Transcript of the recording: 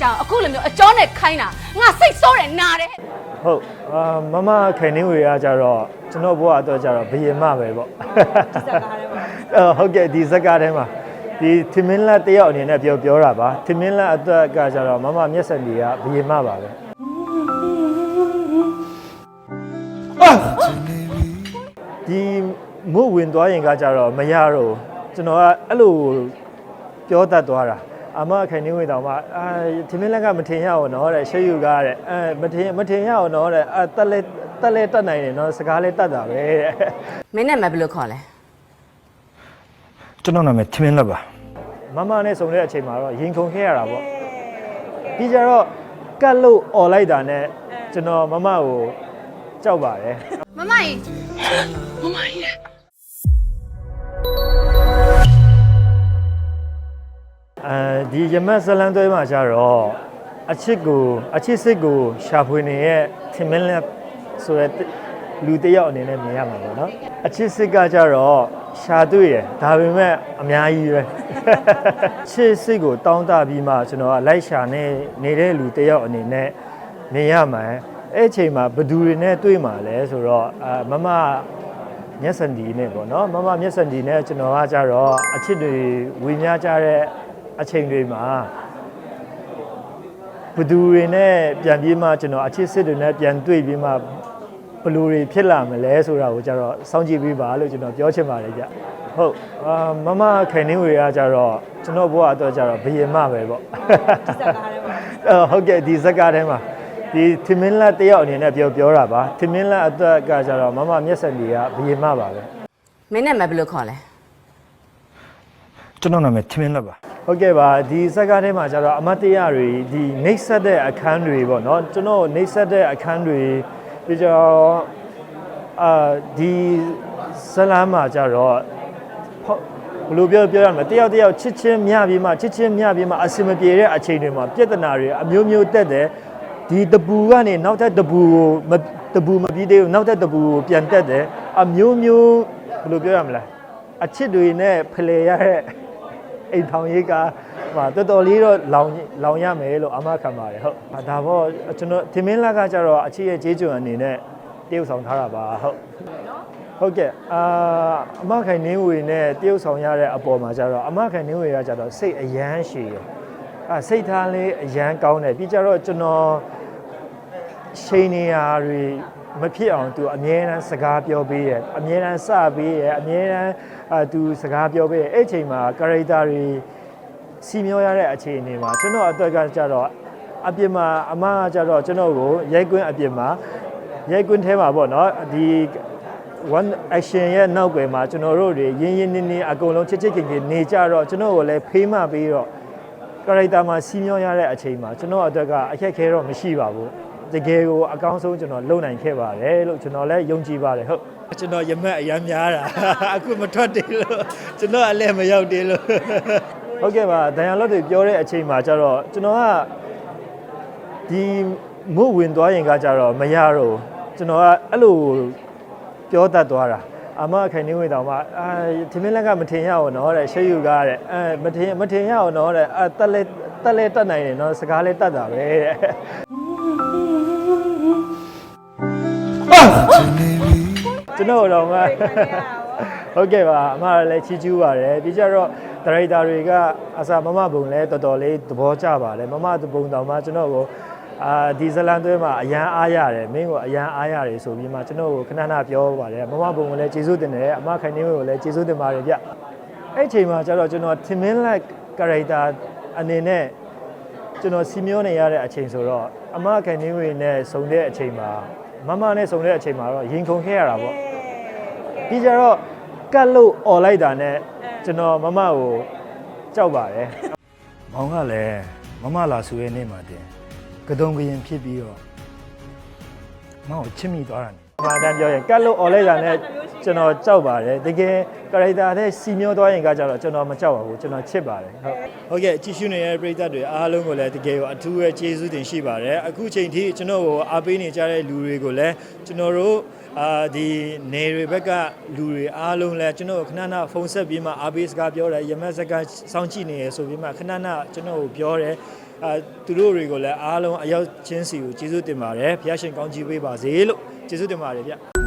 ကြောင်အခုလိုမျိုးအကျော်နဲ့ခိုင်းတာငါစိတ်ဆိုးတယ်နာတယ်ဟုတ်အာမမခိုင်နေဝေကကြတော့ကျွန်တော်ဘဝအတွက်ကြတော့ဘယင်မပဲပေါ့ဒီဇက်ကားထဲမှာဟုတ်ကဲ့ဒီဇက်ကားထဲမှာဒီထမင်းလက်တယောက်အနေနဲ့ပြောပြောတာပါထမင်းလက်အတွက်ကကြတော့မမမျက်စံဒီကဘယင်မပါပဲဒီမုတ်ဝင်သွားရင်ကကြတော့မရတော့ဘူးကျွန်တော်ကအဲ့လိုပြောတတ်သွားတာ အမခိုင်နေဝေတောင်မှအာထမင်းလက်ကမထင်ရအောင်နော်တဲ့ရှေ့ယူကားတဲ့အဲမထင်မထင်ရအောင်နော်တဲ့အဲတက်လဲတက်လဲတက်နိုင်တယ်နော်စကားလဲတက်တာပဲတဲ့မင်းနဲ့မဘယ်လိုခေါ်လဲကျွန်တော်နာမည်ထမင်းလက်ပါမမနဲ့ဆုံတဲ့အချိန်မှာတော့ရင်ခုန်ခဲ့ရတာပေါ့ပြီးကြတော့ကတ်လို့អော်လိုက်တာနဲ့ကျွန်တော်မမကိုကြောက်ပါတယ်မမကြီး အဲဒီရမတ်ဇလန်သွဲမှာကျတော့အချစ်ကိုအချစ်စစ်ကိုရှာဖွေနေရဲ့ထမင်းလက်ဆိုတဲ့လူတစ်ယောက်အနေနဲ့မြင်ရမှာပေါ့နော်အချစ်စစ်ကကျတော့ရှာတွေ့ရဒါပေမဲ့အများကြီးပဲချစ်စစ်ကိုတောင်းတပြီးမှကျွန်တော်ကလိုက်ရှာနေနေတဲ့လူတစ်ယောက်အနေနဲ့မြင်ရမှာအဲ့အချိန်မှာဘယ်သူတွေနဲ့တွေ့မှာလဲဆိုတော့အာမမမျက်စံဒီနဲ့ပေါ့နော်မမမျက်စံဒီနဲ့ကျွန်တော်ကကြတော့အချစ်တွေဝေညာကြတဲ့ အချိန်တွေမှာဘသူတွေနဲ့ပြန်ပြေးမှကျွန်တော်အချစ်စစ်တွေနဲ့ပြန်တွေ့ပြီးမှဘလူတွေဖြစ်လာမလဲဆိုတာကိုကြတော့စောင့်ကြည့်ပေးပါလို့ကျွန်တော်ပြောချင်ပါတယ်ကြဟုတ်အာမမခိုင်နေဝေကကြတော့ကျွန်တော်ဘဝအတွက်ကြတော့ဘယင်မပဲပေါ့ဒီဇက်ကားထဲမှာဟုတ်ကဲ့ဒီဇက်ကားထဲမှာဒီထမင်းလက်တယောက်အနေနဲ့ပြောပြောတာပါထမင်းလက်အတွက်ကကြတော့မမမျက်စံဒီကဘယင်မပါပဲမင်းနဲ့မဘယ်လိုခေါ်လဲကျွန်တော်နာမည်ထမင်းလက်ပါ ဟုတ်ကဲ့ပါဒီစကားထဲမှာကျတော့အမတ်တရားတွေဒီနှိပ်ဆက်တဲ့အခန်းတွေပေါ့နော်ကျွန်တော်နှိပ်ဆက်တဲ့အခန်းတွေပြီးတော့အာဒီဇလမ်းမှာကျတော့ဟုတ်ဘယ်လိုပြောပြောရမလဲတယောက်တယောက်ချစ်ချင်းမျှပြီးမှချစ်ချင်းမျှပြီးမှအစင်မပြေတဲ့အချိန်တွေမှာပြဿနာတွေအမျိုးမျိုးတက်တယ်ဒီတပူကနေနောက်ထပ်တပူကိုမတပူမပြီးသေးဘူးနောက်ထပ်တပူကိုပြန်တက်တယ်အမျိုးမျိုးဘယ်လိုပြောရမလဲအချစ်တွေနဲ့ဖလှယ်ရတဲ့ အိမ်ထောင်ရေးကဟာတော်တော်လေးတော့လောင်လောင်ရမယ်လို့အမခံပါတယ်ဟုတ်ဟာဒါပေါ့ကျွန်တော်တင်မင်းလက်ကကြတော့အချစ်ရဲ့ကျေးကျွန်အနေနဲ့တရုပ်ဆောင်ထားတာပါဟုတ်ဟုတ်ကဲ့အာအမခိုင်နင်းဝေနဲ့တရုပ်ဆောင်ရတဲ့အပေါ်မှာကြတော့အမခိုင်နင်းဝေကကြတော့စိတ်အယမ်းရှည်ရအာစိတ်ထားလေးအယမ်းကောင်းတယ်ပြီးကြတော့ကျွန်တော်ရှိန်နေရာတွေ မဖြစ်အောင်သူအမြဲတမ်းစကားပြောပေးရဲ့အမြဲတမ်းစပေးရဲ့အမြဲတမ်းအာသူစကားပြောပေးရဲ့အဲ့အချိန်မှာ character တွေစီမျောရတဲ့အခြေအနေမှာကျွန်တော်အတွက်ကကြတော့အပြင်မှာအမကကြတော့ကျွန်တော်ကိုရိုက်ကွင်းအပြင်မှာရိုက်ကွင်းထဲမှာပေါ့နော်ဒီ one action ရဲ့နောက်ွယ်မှာကျွန်တော်တို့တွေရင်းရင်းနှီးနှီးအကုန်လုံးချစ်ချစ်ခင်ခင်နေကြတော့ကျွန်တော်ကိုလည်းဖေးမှပေးတော့ character မှာစီမျောရတဲ့အချိန်မှာကျွန်တော်အတွက်ကအခက်ခဲတော့မရှိပါဘူး တကယ်ကိုအကောင်းဆုံးကျွန်တော်လုပ်နိုင်ခဲ့ပါတယ်လို့ကျွန်တော်လည်းယုံကြည်ပါတယ်ဟုတ်ကျွန်တော်ရမက်အရမ်းများတာအခုမထွက်သေးလို့ကျွန်တော်အလည်းမရောက်သေးလို့ဟုတ်ကဲ့ပါဒန်ရလော့တွေပြောတဲ့အချိန်မှာကျတော့ကျွန်တော်ကဒီမုတ်ဝင်သွားရင်ကကြတော့မရတော့ဘူးကျွန်တော်ကအဲ့လိုပြောတတ်သွားတာအမခိုင်နေဝေတောင်မှအာထမင်းလက်ကမထင်ရအောင်နော်တဲ့ရှေ့ယူကားတဲ့အဲမထင်မထင်ရအောင်နော်တဲ့အဲတက်လဲတက်လဲတက်နိုင်တယ်နော်စကားလဲတက်တာပဲတဲ့ ကျွန်တော်တော့မှဟုတ်ကဲ့ပါအမလည်းချီးကျူးပါတယ်ပြီးကြတော့ဒါရိုက်တာတွေကအစာမမဘုံလည်းတော်တော်လေးသဘောကျပါတယ်မမဘုံတော်မှကျွန်တော်ကိုအာဒီဇလန်သွဲမှာအရန်အားရတယ်မင်းကိုအရန်အားရတယ်ဆိုပြီးမှကျွန်တော်ကိုခဏခဏပြောပါတယ်မမဘုံကိုလည်းကျေးဇူးတင်တယ်အမခိုင်နေကိုလည်းကျေးဇူးတင်ပါတယ်ဗျအဲ့အချိန်မှာကျတော့ကျွန်တော်ထင်မင်းလိုက် character အနေနဲ့ကျွန်တော်စီမျောနေရတဲ့အချိန်ဆိုတော့အမခိုင်နေဝင်နဲ့ဆုံတဲ့အချိန်မှာ မမနဲ့ဆုံတဲ့အချိန်မှာတော့ရင်ခုန်ခဲ့ရတာပေါ့ပြီးကြတော့ကတ်လို့អော်လိုက်တာနဲ့ကျွန်တော်မမကိုကြောက်ပါတယ်။မောင်ကလည်းမမလာဆိုရဲ့နေ့မှာတင်ကတုံကရင်ဖြစ်ပြီးတော့မောင်ကိုချစ်မိသွားတာနေ။အမှန်တမ်းပြောရင်ကတ်လို့អော်လိုက်တာနဲ့ ကျွန်တော်ကြောက်ပါတယ်။တကယ် character တဲ့စီမျောသွားရင်ကကြတော့ကျွန်တော်မကြောက်ပါဘူးကျွန်တော်ချစ်ပါတယ်။ဟုတ်။ဟုတ်ကဲ့ကြည့်ရှုနေတဲ့ပရိသတ်တွေအားလုံးကိုလည်းတကယ်ကိုအထူးပဲကျေးဇူးတင်ရှိပါတယ်။အခုချိန်ထိကျွန်တော်ကိုအားပေးနေကြတဲ့လူတွေကိုလည်းကျွန်တော်တို့အာဒီနေတွေဘက်ကလူတွေအားလုံးလဲကျွန်တော်ခဏခဏဖုန်းဆက်ပြီးမှအားပေးစကားပြောတယ်ရမက်စကားစောင့်ကြည့်နေရဆိုပြီးမှခဏခဏကျွန်တော်ကိုပြောတယ်အာသူတို့တွေကိုလည်းအားလုံးအရောက်ချင်းစီကိုကျေးဇူးတင်ပါတယ်ဖျားရှင်ကောင်းချီးပေးပါစေလို့ကျေးဇူးတင်ပါတယ်ဗျ